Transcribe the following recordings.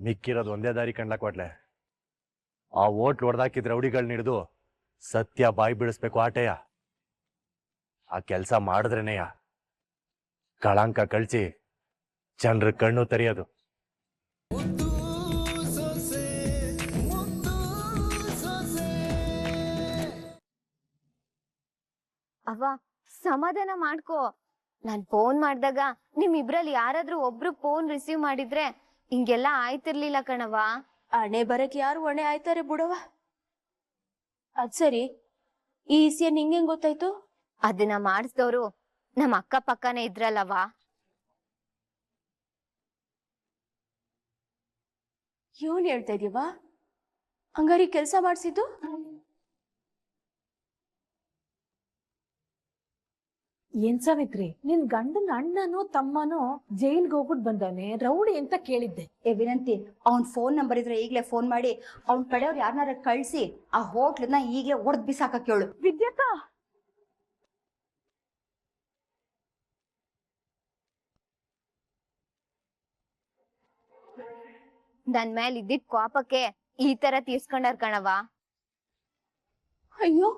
ಮಿಕ್ಕಿರೋದು ಒಂದೇ ದಾರಿ ಕಣ್ಲಕ್ ಕೊಟ್ಲೆ. ಆ ಓಟ್ ಹೊಡೆದಾಕಿದ್ರೆ ರೌಡಿಗಳನ್ನ ಹಿಡಿದು ಸತ್ಯ ಬಾಯಿ ಬಿಡಿಸ್ಬೇಕು ಆಟೆಯ. ಆ ಕೆಲಸ ಮಾಡಿದ್ರೇನೆಯ? ಕಳಂಕ ಕಳ್ಸಿ ಜನರ ಕಣ್ಣು ತೆರೆಯೋದು. ಅವ್ವ, ಸಮಾಧಾನ ಮಾಡ್ಕೋ. ನಾನ್ ಫೋನ್ ಮಾಡ್ದಾಗ ನಿಮ್ ಇಬ್ರಲ್ಲಿ ಯಾರಾದ್ರೂ ಒಬ್ರು ಫೋನ್ ರಿಸೀವ್ ಮಾಡಿದ್ರೆ ಹಿಂಗೆಲ್ಲ ಆಯ್ತಿರ್ಲಿಲ್ಲ ಕಣವ್ವ. ಹಣೆ ಬರಕ್ ಯಾರು ಹೊಣೆ ಆಯ್ತಾರೆ ಬಿಡವ ಅದ್ ಸರಿ. ಈ ವಿಷಯ ನಿಂಗೆ ಗೊತ್ತಾಯ್ತು? ಅದನ್ನ ಮಾಡಿಸ್ದವ್ರು ನಮ್ಮ ಅಕ್ಕ ಪಕ್ಕನೇ ಇದ್ರಲ್ಲವ ಇವನ್ ಹೇಳ್ತಾ ಇದೀವ ಹಂಗಾರಿ ಕೆಲ್ಸ ಮಾಡ್ಸಿದ್ದು? ಏನ್ ಸಾವಿತ್ರಿ? ನಿನ್ ಗಂಡನ ಅಣ್ಣನೋ ತಮ್ಮನೋ ಜೈಲ್ಗೆ ಹೋಗ್ಬಿಟ್ ಬಂದಾನೆ. ರೌಡಿ ಅಂತ ಕೇಳಿದ್ದೆ. ಏ ವಿನಂತಿ ಅವನ್ ಫೋನ್ ನಂಬರ್ ಇದ್ರೆ ಈಗ್ಲೇ ಫೋನ್ ಮಾಡಿ ಅವನ್ ಕಡೆಯವ್ರು ಯಾರನ್ನಾರ ಕಳ್ಸಿ ಆ ಹೋಟ್ಲನ್ನ ಈಗಲೇ ಒಡೆದ್ ಬಿಸಾಕ ಕೇಳು ವಿದ್ಯಾಕ! ನನ್ ಮೇಲ್ ಇದ್ದಿದ್ ಕೋಪಕ್ಕೆ ಈ ತರ ತೀರ್ಸ್ಕೊಂಡಾರ್ ಕಣವಾ ಅಯ್ಯೋ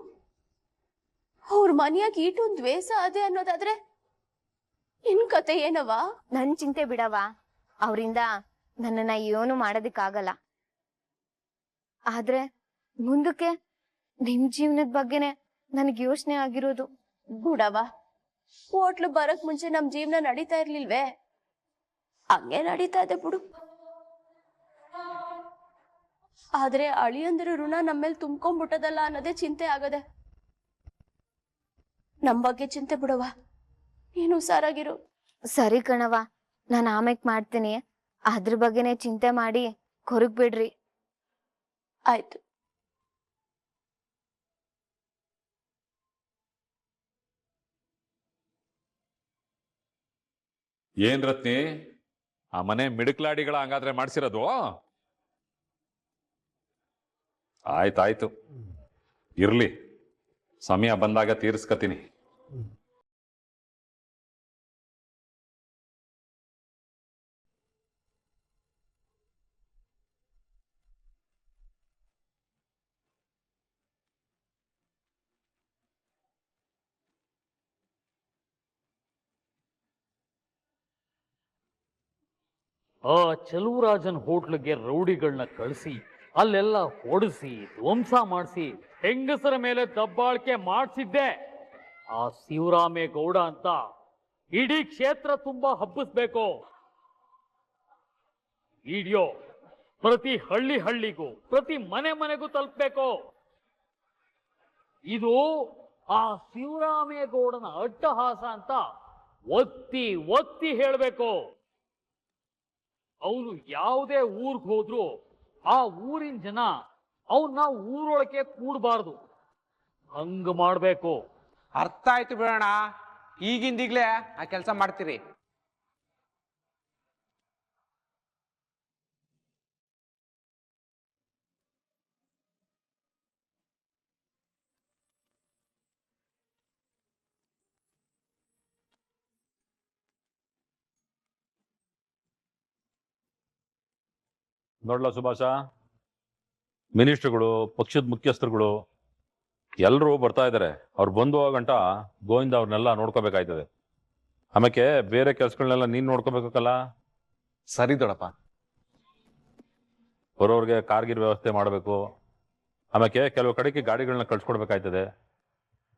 ಅವ್ರ ಮನೆಯಾಗ ಈಟೊಂದ್ ದ್ವೇಷ ಅದೇ ಅನ್ನೋದಾದ್ರೆ ನಿನ್ ಕತೆ ಏನವ ನನ್ ಚಿಂತೆ ಬಿಡವ ಅವರಿಂದ ನನ್ನನ್ನ ಏನು ಮಾಡೋದಕ್ಕಾಗಲ್ಲ. ಆದ್ರೆ ಮುಂದಕ್ಕೆ ನಿಮ್ ಜೀವನದ ಬಗ್ಗೆನೆ ನನಗ್ ಯೋಚನೆ ಆಗಿರೋದು. ಬಿಡವ ಹೋಟ್ಲು ಬರಕ್ ಮುಂಚೆ ನಮ್ ಜೀವನ ನಡೀತಾ ಇರ್ಲಿಲ್ವೇ? ಹಂಗೆ ನಡೀತಾ ಇದೆ ಬಿಡು. ಆದ್ರೆ ಅಳಿಯಂದ್ರ ಋಣ ನಮ್ಮೇಲೆ ತುಂಬ್ಕೊಂಡ್ಬಿಟ್ಟದಲ್ಲ ಅನ್ನೋದೇ ಚಿಂತೆ ಆಗದೆ. ನಮ್ ಬಗ್ಗೆ ಚಿಂತೆ ಬಿಡವ ನೀನು ಹುಷಾರಾಗಿರು. ಸರಿ ಕಣವ ನಾನ್ ಆಮೇಕ್ ಮಾಡ್ತೀನಿ. ಅದ್ರ ಬಗ್ಗೆನೆ ಚಿಂತೆ ಮಾಡಿ ಕೊರಗ್ ಬಿಡ್ರಿ. ಆಯ್ತು. ಏನ್ ರತ್ನಿ? ಆ ಮನೆ ಮಿಡುಕ್ಲಾಡಿಗಳ ಹಂಗಾದ್ರೆ ಮಾಡ್ಸಿರೋದು? ಆಯ್ತಾಯ್ತು. ಇರ್ಲಿ. ಸಮಯ ಬಂದಾಗ ತೀರ್ಸ್ಕತೀನಿ. ಆ ಚಲುವರಾಜನ್ ಹೋಟ್ಲಿಗೆ ರೌಡಿಗಳನ್ನ ಕಳಿಸಿ ಅಲ್ಲೆಲ್ಲ ಹೊಡಿಸಿ, ಧ್ವಂಸ ಮಾಡಿಸಿ, ಹೆಂಗಸರ ಮೇಲೆ ದಬ್ಬಾಳಿಕೆ ಮಾಡಿಸಿದ್ದೆ. ಆ ಶಿವರಾಮೇಗೌಡ ಅಂತ ಇಡೀ ಕ್ಷೇತ್ರ ತುಂಬಾ ಹಬ್ಬಿಸ್ಬೇಕು. ವಿಡಿಯೋ ಪ್ರತಿ ಹಳ್ಳಿ ಹಳ್ಳಿಗೂ, ಪ್ರತಿ ಮನೆ ಮನೆಗೂ ತಲುಪಬೇಕು. ಇದು ಆ ಶಿವರಾಮೇಗೌಡನ ಅಟ್ಟಹಾಸ ಅಂತ ಒತ್ತಿ ಒತ್ತಿ ಹೇಳಬೇಕು. ಅವನು ಯಾವುದೇ ಊರ್ಗ್ ಹೋದ್ರು ಆ ಊರಿನ ಜನ ಅವನ್ನ ಊರೊಳಗೆ ಕೂಡಬಾರ್ದು. ಹಂಗ ಮಾಡ್ಬೇಕು. ಅರ್ಥ ಆಯ್ತು ಬಿಡೋಣ. ಈಗಿಂದೀಗ್ಲೇ ಆ ಕೆಲಸ ಮಾಡ್ತೀರಿ. ನೋಡ್ಲ ಸುಭಾಷ? ಮಿನಿಸ್ಟ್ರುಗಳು ಪಕ್ಷದ ಮುಖ್ಯಸ್ಥರುಗಳು ಎಲ್ಲರೂ ಬರ್ತಾ ಇದ್ದಾರೆ ಅವ್ರು ಬಂದು ಹೋಗೋ ಗಂಟ ಗೋವಿಂದ ಅವ್ರನ್ನೆಲ್ಲ ನೋಡ್ಕೋಬೇಕಾಯ್ತದೆ. ಆಮೇಲೆ ಬೇರೆ ಕೆಲಸಗಳನ್ನೆಲ್ಲ ನೀನ್ ನೋಡ್ಕೋಬೇಕಲ್ಲ ಸರಿ ದೊಡಪ್ಪ. ಬರೋರಿಗೆ ಕಾರ್ಗಿರ್ ವ್ಯವಸ್ಥೆ ಮಾಡಬೇಕು. ಆಮೇಲೆ ಕೆಲವು ಕಡೆಗೆ ಗಾಡಿಗಳನ್ನ ಕಳ್ಸ್ಕೊಡ್ಬೇಕಾಯ್ತದೆ.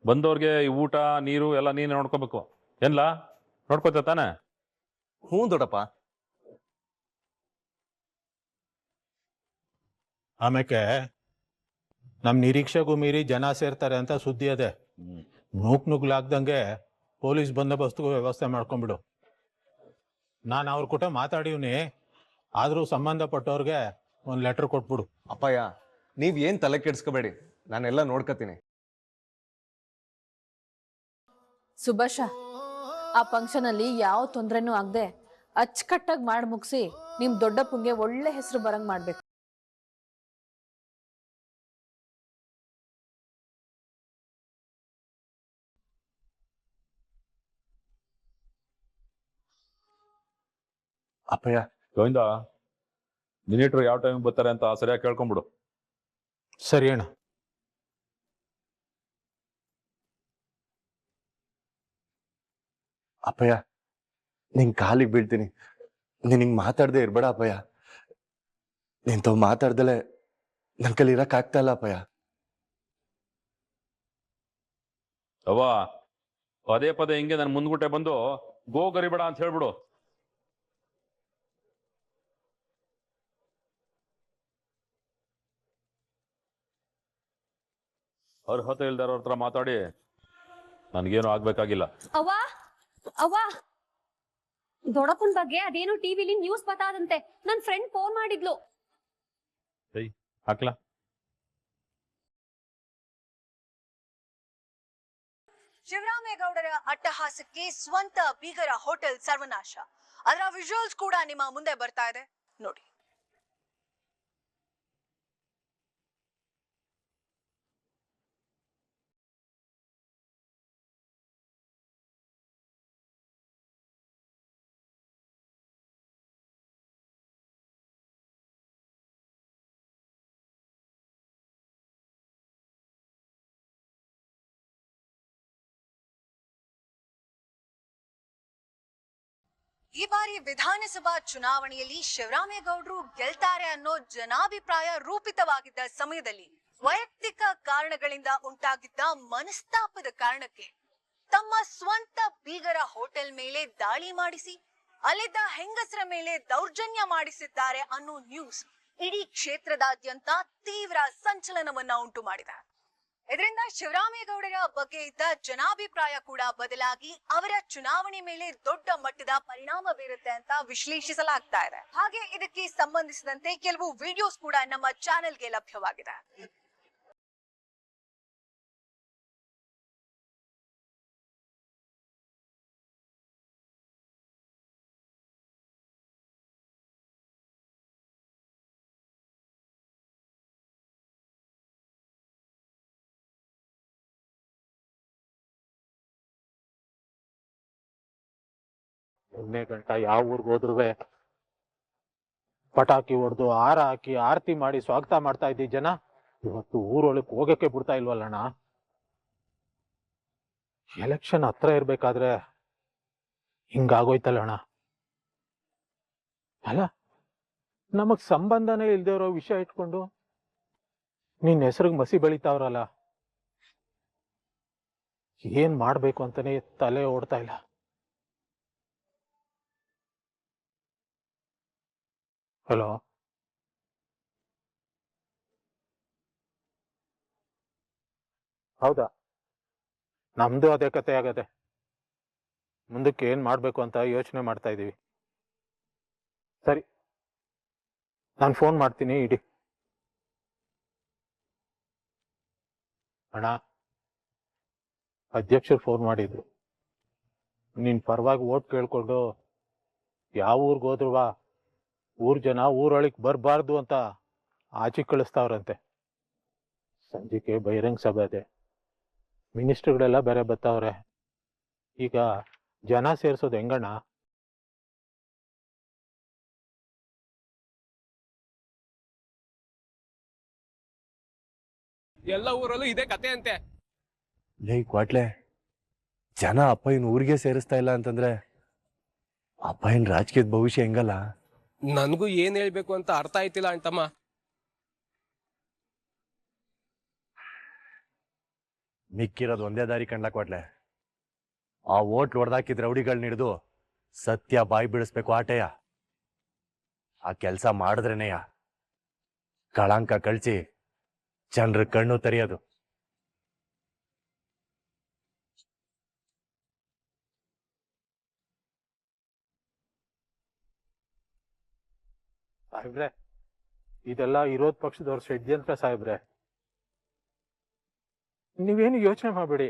ಬಂದವ್ರಿಗೆ ಈ ಊಟ ನೀರು ಎಲ್ಲ ನೀನೇ ನೋಡ್ಕೋಬೇಕು. ಏನ್ಲಾ? ನೋಡ್ಕೋತ ತಾನೆ? ಹ್ಞೂ ದೊಡಪ್ಪ. ಆಮೇಲೆ ನಮ್ಮ ನಿರೀಕ್ಷೆಗೂ ಮೀರಿ ಜನ ಸೇರ್ತಾರೆ ಅಂತ ಸುದ್ದಿ ಅದೇ. ನೂಕ್ ನುಗ್ಲಾಗ್ದಂಗೆ ಪೊಲೀಸ್ ಬಂದೋಬಸ್ತ್ಗೂ ವ್ಯವಸ್ಥೆ ಮಾಡ್ಕೊಂಡ್ಬಿಡು. ನಾನು ಅವ್ರ ಕೂಟ ಮಾತಾಡಿವ್ನಿ ಆದರೂ ಸಂಬಂಧಪಟ್ಟವ್ರಿಗೆ ಒಂದು ಲೆಟರ್ ಕೊಟ್ಬಿಡು. ಅಪ್ಪಯ್ಯ ನೀವ್ ಏನ್ ತಲೆ ಕೆಡ್ಸ್ಕೋಬೇಡಿ ನಾನೆಲ್ಲ ನೋಡ್ಕತೀನಿ ಸುಭಾಷ ಆ ಫಂಕ್ಷನ್ ಅಲ್ಲಿ ಯಾವ ತೊಂದ್ರೆನೂ ಆಗದೆ ಅಚ್ಚುಕಟ್ಟಾಗಿ ಮಾಡಿ ಮುಗಿಸಿ ನಿಮ್ ದೊಡ್ಡಪ್ಪಂಗೆ ಒಳ್ಳೆ ಹೆಸರು ಬರಂಗ್ ಮಾಡ್ಬೇಕು. ಅಪ್ಪಯ್ಯ ಗೋವಿಂದ ಮಿನಿಟ್ರು ಯಾವ ಟೈಮ್ ಬರ್ತಾರೆ ಅಂತ ಸರಿಯಾಗಿ ಕೇಳ್ಕೊಂಬಿಡು ಸರಿ ಅಣ್ಣ. ಅಪ್ಪಯ್ಯ ನಿನ್ ಕಾಲಿಗೆ ಬೀಳ್ತೀನಿ. ನೀನು ಹಿಂಗ್ ಮಾತಾಡ್ದೆ ಇರ್ಬೇಡ ಅಪ್ಪಯ್ಯ. ನೀನ್ ತಾವ್ ಮಾತಾಡ್ದಲೆ ನನ್ ಕೈಲಿ ಇರೋಕ್ಕಾಗ್ತಾ ಆಗ್ತಾ ಇಲ್ಲ ಅಪ್ಪಯ್ಯ. ಅವ್ವ ಪದೇ ಪದೇ ಹಿಂಗೆ ನನ್ನ ಮುಂದ್ಗುಟ್ಟೆ ಬಂದು ಗೋ ಗರಿಬೇಡ ಅಂತ ಹೇಳ್ಬಿಡು. ಅರ್ಹತೆ ಇಲ್ದಾರ ಹತ್ರ ಮಾತಾಡಿ. ನನ್ಗೇನು ಆಗ್ಬೇಕಾಗಿಲ್ಲ. ಅವ್ವ ಅವ್ವ. ದೊಡ್ಡಪ್ಪನ ಬಗ್ಗೆ ಅದೇನು ಟಿವಿಲಿ ನ್ಯೂಸ್ ಬತ್ತಾದಂತೆ ನನ್ ಫ್ರೆಂಡ್ ಫೋನ್ ಮಾಡಿದ್ಲು. ಹಾಕ್ಲಾ? ಶಿವರಾಮೇಗೌಡರ ಅಟ್ಟಹಾಸಕ್ಕೆ ಸ್ವಂತ ಬೀಗರ ಹೋಟೆಲ್ ಸರ್ವನಾಶ. ಅದರ ವಿಜುವಲ್ಸ್ ಕೂಡ ನಿಮ್ಮ ಮುಂದೆ ಬರ್ತಾ ಇದೆ. ನೋಡಿ. ಈ ಬಾರಿ ವಿಧಾನಸಭಾ ಚುನಾವಣೆಯಲ್ಲಿ ಶಿವರಾಮೇಗೌಡರು ಗೆಲ್ತಾರೆ ಅನ್ನೋ ಜನಾಭಿಪ್ರಾಯ ರೂಪಿತವಾಗಿದ್ದ ಸಮಯದಲ್ಲಿ ವೈಯಕ್ತಿಕ ಕಾರಣಗಳಿಂದ ಉಂಟಾಗಿದ್ದ ಮನಸ್ತಾಪದ ಕಾರಣಕ್ಕೆ ತಮ್ಮ ಸ್ವಂತ ಬೀಗರ ಹೋಟೆಲ್ ಮೇಲೆ ದಾಳಿ ಮಾಡಿಸಿ, ಅಲ್ಲಿದ್ದ ಹೆಂಗಸರ ಮೇಲೆ ದೌರ್ಜನ್ಯ ಮಾಡಿಸಿದ್ದಾರೆ ಅನ್ನೋ ನ್ಯೂಸ್ ಇಡೀ ಕ್ಷೇತ್ರದಾದ್ಯಂತ ತೀವ್ರ ಸಂಚಲನವನ್ನ ಉಂಟು ಇದರಿಂದ ಶಿವರಾಮೇಗೌಡರ ಬಗ್ಗೆ ಇದ್ದ ಜನಾಭಿಪ್ರಾಯ ಕೂಡ ಬದಲಾಗಿ ಅವರ ಚುನಾವಣೆ ಮೇಲೆ ದೊಡ್ಡ ಮಟ್ಟದ ಪರಿಣಾಮ ಬೀರುತ್ತೆ ಅಂತ ವಿಶ್ಲೇಷಿಸಲಾಗ್ತಾ ಇದೆ. ಹಾಗೆ ಇದಕ್ಕೆ ಸಂಬಂಧಿಸಿದಂತೆ ಕೆಲವು ವಿಡಿಯೋಸ್ ಕೂಡ ನಮ್ಮ ಚಾನೆಲ್ಗೆ ಲಭ್ಯವಾಗಿದೆ. ಒಂದೇ ಗಂಟ ಯಾವ ಊರ್ಗ್ ಹೋದ್ರು ಪಟಾಕಿ ಹೊಡೆದು ಹಾರ ಹಾಕಿ ಆರತಿ ಮಾಡಿ ಸ್ವಾಗತ ಮಾಡ್ತಾ ಇದ್ದಿ ಜನ. ಇವತ್ತು ಊರೊಳಗೆ ಹೋಗಕ್ಕೆ ಬಿಡ್ತಾ ಇಲ್ವಲ್ಲಣ್ಣ ಎಲೆಕ್ಷನ್ ಹತ್ರ ಇರ್ಬೇಕಾದ್ರೆ ಹಿಂಗಾಗೋಯ್ತಲ್ಲಣ್ಣ ಅಲ್ಲ, ನಮಗ್ ಸಂಬಂಧನೇ ಇಲ್ದೇ ಇರೋ ವಿಷಯ ಇಟ್ಕೊಂಡು ನಿನ್ ಹೆಸರಿಗೆ ಮಸಿ ಬೆಳಿತಾವ್ರಲ್ಲ. ಏನ್ ಮಾಡ್ಬೇಕು ಅಂತಾನೆ ತಲೆ ಓಡ್ತಾ ಇಲ್ಲ. ಹಲೋ ಹೌದಾ? ನಮ್ದು ಅದೇ ಕತೆ ಆಗದೆ. ಮುಂದಕ್ಕೆ ಏನ್ ಮಾಡ್ಬೇಕು ಅಂತ ಯೋಚನೆ ಮಾಡ್ತಾ ಇದೀವಿ. ಸರಿ. ನಾನು ಫೋನ್ ಮಾಡ್ತೀನಿ, ಇಡಿ. ಅಣ್ಣ, ಅಧ್ಯಕ್ಷರು ಫೋನ್ ಮಾಡಿದ್ರು. ನಿನ್ ಪರವಾಗಿ ಓಟ್ ಕೇಳ್ಕೊಂಡು ಯಾವ ಊರ್ಗ್ ಹೋದ್ರುವಾ ಊರ್ ಜನ ಊರೊಳಗ್ ಬರಬಾರ್ದು ಅಂತ ಆಚೆ ಕಳಿಸ್ತಾವ್ರಂತೆ. ಸಂಜೆಗೆ ಬಹಿರಂಗ ಸಭೆ ಇದೆ ಮಿನಿಸ್ಟ್ರುಗಳೆಲ್ಲ ಬೇರೆ ಬರ್ತಾವ್ರೆ. ಈಗ ಜನ ಸೇರ್ಸೋದು ಹೆಂಗಣ್ಣ? ಎಲ್ಲ ಊರಲ್ಲೂ ಇದೆ ಕತೆ ಅಂತೆ. ಲೇ ಕ್ವಾಟ್ಲೆ ಜನ ಅಪ್ಪಯ್ಯನ ಊರಿಗೆ ಸೇರಿಸ್ತಾ ಇಲ್ಲ ಅಂತಂದ್ರೆ ಅಪ್ಪಯ್ಯನ ರಾಜಕೀಯದ ಭವಿಷ್ಯ ಹೆಂಗಲ್ಲ? ನನಗೂ ಏನ್ ಹೇಳ್ಬೇಕು ಅಂತ ಅರ್ಥ ಆಯ್ತಿಲ್ಲ ಅಂತಮ್ಮ. ಮಿಕ್ಕಿರೋದು ಒಂದೇ ದಾರಿ ಕಂಡ್ಲಾ ಕ್ವಾಟ್ಲೆ ಆ ಓಟ್ ಹೊಡೆದಾಕಿದ್ ರೌಡಿಗಳನ್ನ ಹಿಡಿದು ಸತ್ಯ ಬಾಯಿ ಬಿಡಿಸ್ಬೇಕು ಆಟೆಯ. ಆ ಕೆಲಸ ಮಾಡಿದ್ರೇನೆಯ. ಕಳಂಕ ಕಳ್ಸಿ ಜನರ ಕಣ್ಣು ತೆರೆಯೋದು. ಸಾಹೇಬ್ರೆ, ಇದೆಲ್ಲ ವಿರೋಧ ಪಕ್ಷದವ್ರ ಷಡ್ಯಂತ್ರ ಸಾಹೇಬ್ರೆ. ನೀವೇನು ಯೋಚನೆ ಮಾಡಬೇಡಿ,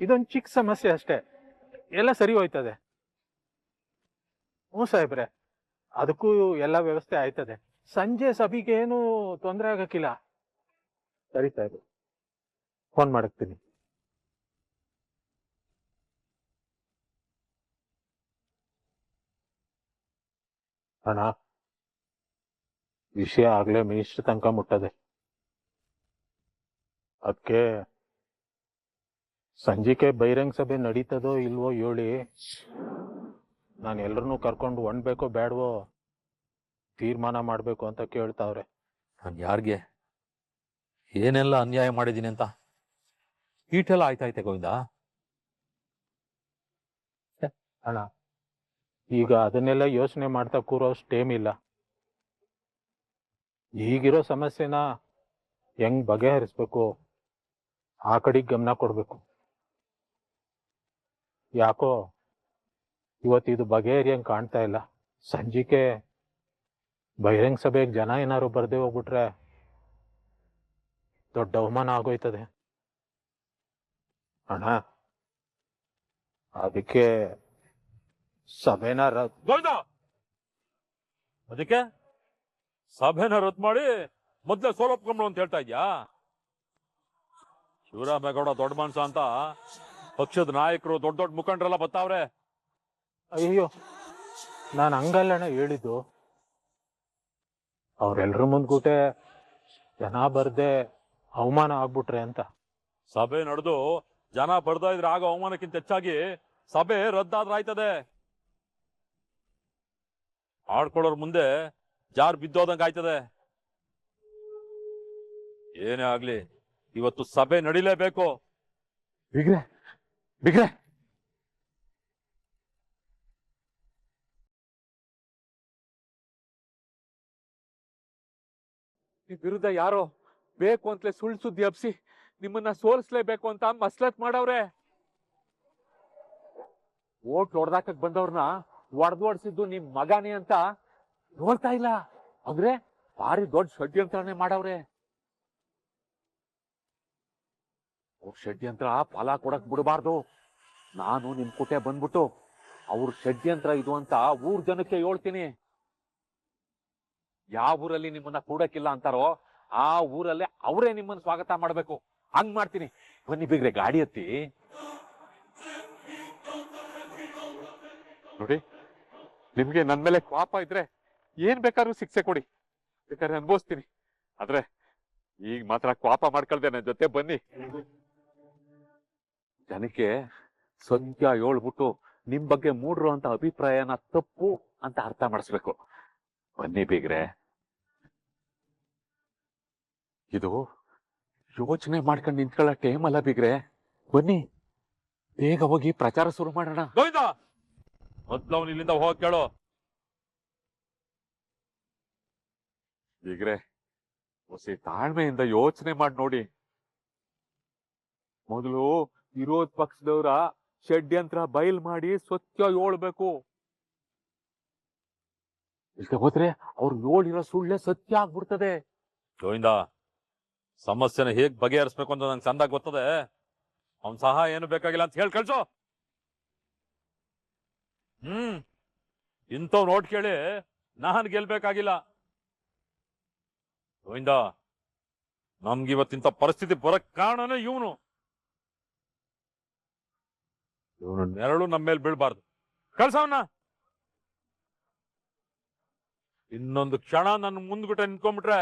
ಇದೊಂದು ಚಿಕ್ಕ ಸಮಸ್ಯೆ ಅಷ್ಟೇ. ಎಲ್ಲ ಸರಿ ಹೋಯ್ತದೆ. ಹ್ಞೂ ಸಾಹೇಬ್ರೆ, ಅದಕ್ಕೂ ಎಲ್ಲ ವ್ಯವಸ್ಥೆ ಆಯ್ತದೆ. ಸಂಜೆ ಸಭೆಗೆ ಏನು ತೊಂದರೆ ಆಗಕ್ಕಿಲ್ಲ. ಸರಿ ಸಾಹೇಬ್ರೆ, ಫೋನ್ ಮಾಡಕ್ತೀನಿ ಅಣ್ಣ. ವಿಷಯ ಆಗ್ಲೇ ಮಿನಿಸ್ಟರ್ ತನಕ ಮುಟ್ಟದೆ. ಅದಕ್ಕೆ ಸಂಜಿಕೆ ಬಹಿರಂಗ ಸಭೆ ನಡೀತದೋ ಇಲ್ವೋ ಹೇಳಿ ನಾನು ಎಲ್ಲರನ್ನೂ ಕರ್ಕೊಂಡು ಒಣ್ಬೇಕೋ ಬೇಡವೋ ತೀರ್ಮಾನ ಮಾಡಬೇಕು ಅಂತ ಕೇಳ್ತಾವ್ರೆ. ನಾನು ಯಾರಿಗೆ? ಏನೆಲ್ಲ ಅನ್ಯಾಯ ಮಾಡಿದ್ದೀನಿ ಅಂತ? ಈಟೆಲ್ಲ ಆಯ್ತಾಯ್ತೆ ಗೋವಿಂದ? ಅಣ್ಣ ಈಗ ಅದನ್ನೆಲ್ಲ ಯೋಚನೆ ಮಾಡ್ತಾ ಕೂರೋಷ್ಟು ಟೈಮ್ ಇಲ್ಲ ಈಗಿರೋ ಸಮಸ್ಯೆನ ಹೆಂಗ್ ಬಗೆಹರಿಸ್ಬೇಕು? ಆ ಕಡೆಗೆ ಗಮನ ಕೊಡ್ಬೇಕು. ಯಾಕೋ ಇವತ್ತು ಇದು ಬಗೆಹರಿಯಂಗ್ ಕಾಣ್ತಾ ಇಲ್ಲ. ಸಂಜಿಕೆ ಬಹಿರಂಗ ಸಭೆಗೆ ಜನ ಏನಾದ್ರು ಬರ್ದೇ ಹೋಗ್ಬಿಟ್ರೆ ದೊಡ್ಡ ಅವಮಾನ ಆಗೋಯ್ತದೆ. ಅಣ್ಣ, ಅದಕ್ಕೆ ಸಭೆನ ಅದಕ್ಕೆ? ಸಭೆನ ರದ್ದು ಮಾಡಿ ಮೊದ್ಲೇ ಸೋಲೊಪ್ಕೊಂಡ್ರು ಅಂತ ಹೇಳ್ತಾ ಇದ್ಯಾ? ಶಿವರಾಮೇಗೌಡ ದೊಡ್ಡ ಮನ್ಸ ಅಂತ ಪಕ್ಷದ ನಾಯಕರು ದೊಡ್ಡ ದೊಡ್ಡ ಮುಖಂಡರೆಲ್ಲ ಬರ್ತಾವ್ರೆ ಅಯ್ಯೋ ನಾನು ಹಂಗಲ್ಲಣ್ಣ ಹೇಳಿದ್ದು. ಅವ್ರೆಲ್ರ ಮುಂದ್ಗೂಟೆ ಜನ ಬರ್ದೆ ಅವಮಾನ ಆಗ್ಬಿಟ್ರೆ ಅಂತ. ಸಭೆ ನಡೆದು ಜನ ಬರ್ದಾ ಇದ್ರೆ ಆಗ ಅವಮಾನಕ್ಕಿಂತ ಹೆಚ್ಚಾಗಿ ಸಭೆ ರದ್ದಾದ್ರಾಯ್ತದೆ. ಆಡ್ಕೊಳ್ಳೋರ್ ಮುಂದೆ ಜಾರ್ ಬಿದ್ದೋದಂಗ ಆಯ್ತದೆ? ಏನೇ ಆಗ್ಲಿ ಇವತ್ತು ಸಭೆ ನಡಿಲೇಬೇಕು. ಬಿಗ್ರೆ ಬಿಗ್ರೆ. ನಿಮ್ ವಿರುದ್ಧ ಯಾರೋ ಬೇಕು ಅಂತಲೇ ಸುಳ್ಳು ಸುದ್ದಿ ಹಬ್ಸಿ ನಿಮ್ಮನ್ನ ಸೋಲಿಸ್ಲೇಬೇಕು ಅಂತ ಮಸ್ಲತ್ ಮಾಡವ್ರೆ. ಓಟ್ ಹೊಡ್ದಾಕಕ್ ಬಂದವ್ರನ್ನ ಒಡ್ದು ಒಡ್ಸಿದ್ದು ನಿಮ್ ಮಗನೇ ಅಂತ ನೋಡ್ತಾ ಇಲ್ಲ. ಅಂದ್ರೆ ಭಾರಿ ದೊಡ್ಡ ಷಡ್ಯಂತ್ರನೇ ಮಾಡವ್ರೆ. ಷಡ್ಯಂತ್ರ ಫಲ ಕೊಡಕ್ ಬಿಡಬಾರ್ದು. ನಾನು ನಿಮ್ ಕುಟೆ ಬಂದ್ಬಿಟ್ಟು ಅವ್ರ ಷಡ್ಯಂತ್ರ ಇದು ಅಂತ ಊರ್ ಜನಕ್ಕೆ ಹೇಳ್ತೀನಿ. ಯಾವ ಊರಲ್ಲಿ ನಿಮ್ಮನ್ನ ಕೂಡಕ್ಕಿಲ್ಲ ಅಂತಾರೋ ಆ ಊರಲ್ಲೇ ಅವರೇ ನಿಮ್ಮನ್ನ ಸ್ವಾಗತ ಮಾಡ್ಬೇಕು. ಹಂಗ್ ಮಾಡ್ತೀನಿ. ಬನ್ನಿ ಬಿಗ್ರೆ, ಗಾಡಿ ಹತ್ತಿ. ನೋಡಿ, ನಿಮ್ಗೆ ನನ್ ಮೇಲೆ ಕ್ವಾಪ ಇದ್ರೆ ಏನ್ ಬೇಕಾದ್ರೂ ಶಿಕ್ಷೆ ಕೊಡಿ. ಬೇಕಾದ್ರೆ ಅನ್ಭವಿಸ್ತೀನಿ. ಆದ್ರೆ ಈಗ ಮಾತ್ರ ಕ್ವಾಪ ಮಾಡ್ಕೊಳ್ದೆ ನನ್ನ ಜೊತೆ ಬನ್ನಿ. ಜನಕ್ಕೆ ಸಂಖ್ಯಾ ಹೇಳ್ಬಿಟ್ಟು ನಿಮ್ ಬಗ್ಗೆ ಮೂಡ್ರು ಅಂತ ಅಭಿಪ್ರಾಯನ ತಪ್ಪು ಅಂತ ಅರ್ಥ ಮಾಡಿಸ್ಬೇಕು. ಬನ್ನಿ ಬೀಗ್ರೆ. ಇದು ಯೋಚನೆ ಮಾಡ್ಕೊಂಡು ನಿಂತ್ಕೊಳ್ಳೋ ಟೈಮ್ ಅಲ್ಲ ಬೀಗ್ರೆ. ಬನ್ನಿ. ಬೇಗ ಹೋಗಿ ಪ್ರಚಾರ ಶುರು ಮಾಡೋಣ. ಇಲ್ಲಿಂದ ಹೋಗಿ ಕೇಳು. ಬೀಗ್ರೆ ಹೊಸಿ ತಾಳ್ಮೆಯಿಂದ ಯೋಚನೆ ಮಾಡಿ ನೋಡಿ. ಮೊದಲು ವಿರೋಧ ಪಕ್ಷದವರ ಷಡ್ಯಂತ್ರ ಬಯಲ್ ಮಾಡಿ ಸತ್ಯ ಹೇಳ್ಬೇಕು. ಇಲ್ದೆ ಹೋದ್ರೆ ಅವ್ರು ಹೇಳಿರೋ ಸುಳ್ಳೆ ಸತ್ಯ ಆಗ್ಬಿಡ್ತದೆ. ಗೋವಿಂದ, ಸಮಸ್ಯೆನ ಹೇಗ್ ಬಗೆಹರಿಸ್ಬೇಕು ಅಂತ ನಂಗೆ ಚಂದಾಗ್ ಗೊತ್ತದೆ. ಅವ್ನ್ ಸಹಾಯ ಏನು ಬೇಕಾಗಿಲ್ಲ ಅಂತ ಹೇಳಿ ಕಳ್ಸೋ. ಹ್ಮ್, ಇಂಥವ್ ನೋಟ್ ಕೇಳಿ ನಾನ್ ಗೆಲ್ಬೇಕಾಗಿಲ್ಲ. ಗೋವಿಂದ ನಮ್ಗಿವತ್ತಿಂತ ಪರಿಸ್ಥಿತಿ ಬರಕ್ ಕಾರಣನೇ ಇವನು. ಇವನು ನೆರಳು ನಮ್ಮ ಮೇಲೆ ಬೀಳ್ಬಾರ್ದು. ಕಳ್ಸವನ್ನ ಇನ್ನೊಂದು ಕ್ಷಣ ನನ್ನ ಮುಂದ್ಗುಟ್ಟೆ ನಿಂತ್ಕೊಂಡ್ಬಿಟ್ರೆ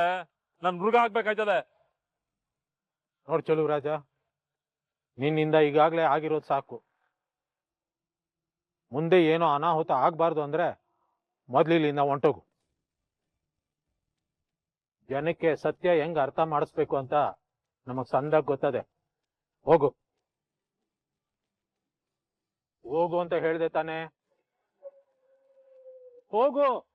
ನನ್ ಮೃಗ ಆಗ್ಬೇಕಾಯ್ತದೆ. ನೋಡ್ ಚಲು ರಾಜ ನಿನ್ನಿಂದ ಈಗಾಗ್ಲೇ ಆಗಿರೋದು ಸಾಕು. ಮುಂದೆ ಏನೋ ಅನಾಹುತ ಆಗ್ಬಾರ್ದು ಅಂದ್ರೆ ಮೊದ್ಲಿಲ್ಲಿಂದ ಹೊಂಟೋಗು. ಜನಕ್ಕೆ ಸತ್ಯ ಹೆಂಗ್ ಅರ್ಥ ಮಾಡಿಸ್ಬೇಕು ಅಂತ ನಮಗ್ ಸಂದಾಗ ಗೊತ್ತದೆ. ಹೋಗು. ಹೋಗು ಅಂತ ಹೇಳ್ದೆ ತಾನೆ? ಹೋಗು.